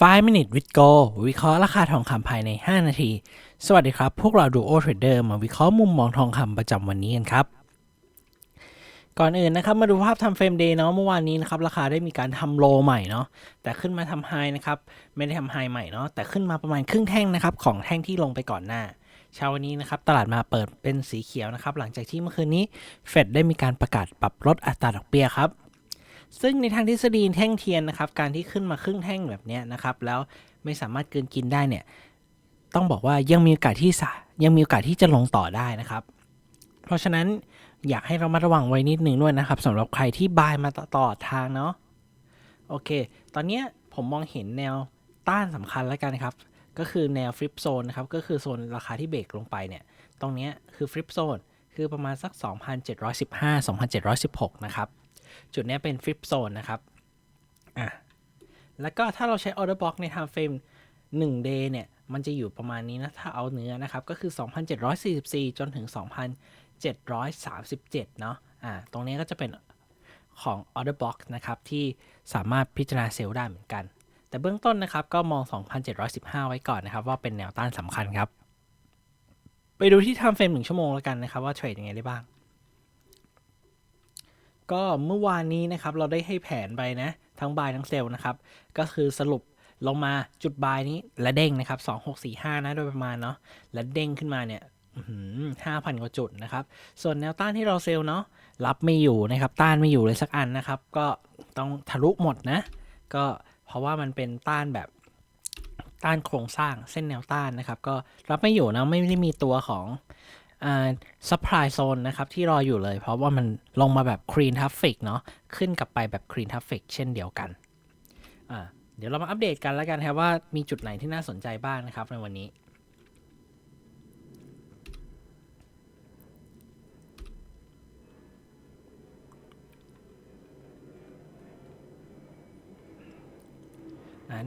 5 minute with go วิเคราะห์ราคาทองคำภายใน 5 นาที สวัสดีครับ พวกเราดูโอเทรดเดอร์มาวิเคราะห์มุมมองทองคำประจำวันนี้กันครับ ก่อนอื่นนะครับ มาดูภาพทำเฟรมเดย์เนาะเมื่อวานนี้นะครับ ราคาได้มีการทำโลใหม่เนาะแต่ขึ้นมาทำไฮนะครับ ไม่ได้ทำไฮใหม่เนาะแต่ขึ้นมาประมาณครึ่งแท่งนะครับ ของแท่งที่ลงไปก่อนหน้าเช้าวันนี้นะครับตลาดมาเปิดเป็นสีเขียวนะครับ หลังจากที่เมื่อคืนนี้เฟดได้มีการประกาศปรับลดอัตราดอกเบี้ยครับ ซึ่งในทางทฤษฎีแท่งเทียนนะครับ การที่ขึ้นมาครึ่งแท่งแบบนี้นะครับ แล้วไม่สามารถเกินกินได้เนี่ย ต้องบอกว่ายังมีโอกาสที่สะยังมีโอกาสที่จะลงต่อได้นะครับ เพราะฉะนั้นอยากให้เรามาระวังไว้นิดหนึ่งด้วยนะครับสำหรับใครที่บายมาตลอทางเนาะโอเค ตอนนี้ผมมองเห็นแนวต้านสำคัญแล้วกันครับ ก็คือแนวฟลิปโซนนะครับ ก็คือโซนราคาที่เบรกลงไปเนี่ย ตรงนี้คือฟลิปโซนคือประมาณสัก 2,715 2,716 นะครับ จุดนี้เป็นฟลิปโซนนะครับอะแล้วก็ถ้าเราใช้ order block ใน time frame 1 day เนี่ย มันจะอยู่ประมาณนี้นะ ถ้าเอาเนื้อนะครับ ก็คือ 2,744 จนถึง 2,737 เนาะอ่าตรงนี้ก็จะเป็นของ order block นะครับ ที่สามารถพิจารณาเซลล์ได้เหมือนกัน แต่เบื้องต้นนะครับ ก็มอง 2,715 ไว้ก่อนนะครับ ว่าเป็นแนวต้านสำคัญครับ ไปดูที่ time frame 1 ชั่วโมงแล้วกันนะครับ ว่าเทรดยังไงได้บ้าง ก็เมื่อวานนี้นะครับเราได้ให้แผนไปนะ ทั้งบายทั้งเซลนะครับ ก็คือสรุปลงมาจุดบายนี้และเด้งนะครับ2645 นะโดยประมาณเนาะและเด้งขึ้นมาเนี่ยห้าพันกว่าจุดนะครับ ส่วนแนวต้านที่เราเซลเนาะรับไม่อยู่นะครับ ต้านไม่อยู่เลยสักอันนะครับ ก็ต้องทะลุหมดนะ ก็เพราะว่ามันเป็นต้านแบบต้านโครงสร้างเส้นแนวต้านนะครับ ก็รับไม่อยู่นะไม่ได้มีตัวของ ซัพพลายโซนนะครับที่รออยู่เลย เพราะว่ามันลงมาแบบ Clean Traffic เนาะขึ้นกลับไปแบบ Clean Traffic เช่นเดียวกันอ่าเดี๋ยวเรามาอัปเดตกันแล้วกันครับว่ามีจุดไหนที่น่าสนใจบ้างนะครับในวันนี้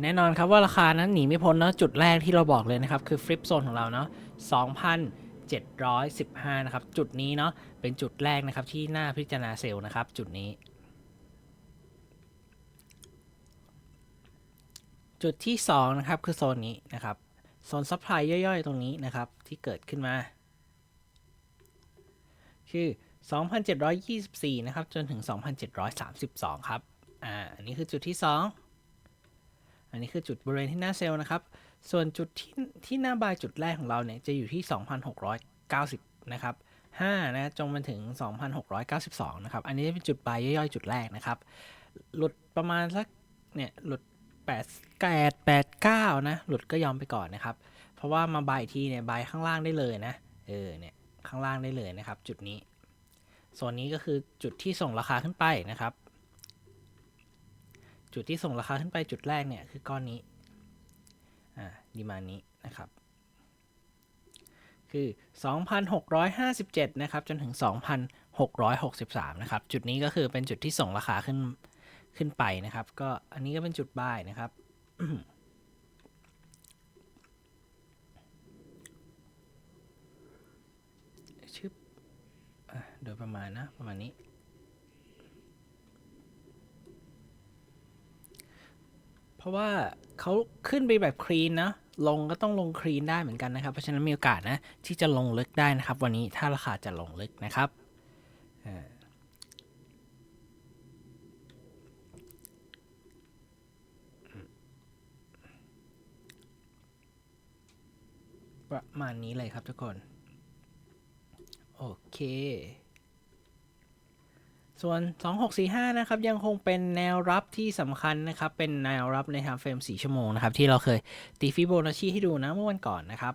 แน่นอนครับว่าราคานั้นหนีไม่พ้นเนาะจุดแรกที่เราบอกเลยนะครับ คือฟลิปโซนของเราเนาะ 715 นะครับ จุดนี้เนาะเป็นจุดแรกนะครับที่น่าพิจารณาเซลล์นะครับ จุดนี้ จุดที่ 2 นะครับ คือโซนนี้นะครับ โซนซัพพลายย่อยๆ ตรงนี้นะครับ ที่เกิดขึ้นมา คือ 2,724 นะครับ จนถึง 2,732 ครับ อ่า อันนี้คือจุดที่ 2 อันนี้คือจุดบริเวณที่หน้าเซลล์นะครับ ส่วนจุดที่ที่หน้าบายจุดแรกของเราเนี่ยจะอยู่ที่ 2,690 นะครับ5นะจงมาถึง 2,692 นะครับ อันนี้เป็นจุดบายย่อยๆ จุดแรกนะครับ หลุดประมาณสักเนี่ยหลุด8 8 8 9 นะ หลุดก็ยอมไปก่อนนะครับ เพราะว่ามาบายอีกทีเนี่ยบายข้างล่างได้เลยนะ เออเนี่ยข้างล่างได้เลยนะครับ จุดนี้ส่วนนี้ก็คือจุดที่ส่งราคาขึ้นไปนะครับ จุดที่ส่งราคาขึ้นไปจุดแรกเนี่ยคือก้อนนี้ ดีมานี้นะครับ คือ 2,657 นะครับ จนถึง 2,663 นะครับ จุดนี้ก็คือเป็นจุดที่ส่งราคาขึ้นขึ้นไปนะครับ ก็อันนี้ก็เป็นจุดบ่ายนะครับชึบอะโดยประมาณนะ ประมาณนี้เพราะว่าเขาขึ้นไปแบบคลีนนะ ลงก็ต้องลงคลีนได้เหมือนกันนะครับ เพราะฉะนั้นมีโอกาสนะที่จะลงลึกได้นะครับ วันนี้ถ้าราคาจะลงลึกนะครับประมาณนี้เลยครับทุกคน โอเค ส่วน 2645 นะครับ ยังคงเป็นแนวรับที่สำคัญนะครับ เป็นแนวรับใน time frame 4ชั่วโมงนะครับ ที่เราเคยตีฟิโบนัชชีให้ดูนะเมื่อวันก่อนนะครับ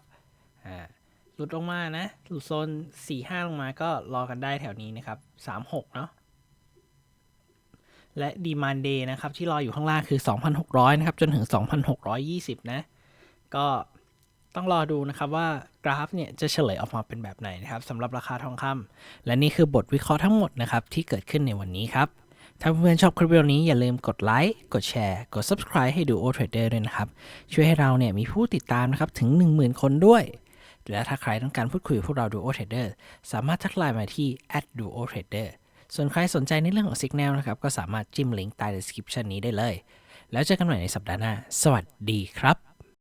อ่าหลุดลงมานะ หลุดโซน 45 ลงมาก็รอกันได้แถวนี้นะครับ 36 เนาะและดีมานเดย์นะครับ ที่รออยู่ข้างล่างคือ 2,600 นะครับ จนถึง 2,620 นะ ก็ ต้องรอดูนะครับว่ากราฟเนี่ยจะเฉลยออกมาเป็นแบบไหนนะครับสำหรับราคาทองคำและนี่คือบทวิเคราะห์ทั้งหมดนะครับที่เกิดขึ้นในวันนี้ครับถ้าเพื่อนๆชอบคลิปวิดีโอนี้อย่าลืมกดไลค์ กดแชร์ กด subscribe ให้ดู o Trader ด้วยนะครับ ช่วยให้เราเนี่ยมีผู้ติดตามนะครับถึง 10,000 คนด้วย และถ้าใครต้องการพูดคุยกับพวกเราดู o Trader สามารถทักไลน์มาที่ @duo trader ส่วนใครสนใจในเรื่องของ Signal นะครับ ก็สามารถจิ้มลิงก์ใต้ description นี้ได้เลย แล้วเจอกันใหม่ในสัปดาห์หน้า สวัสดีครับ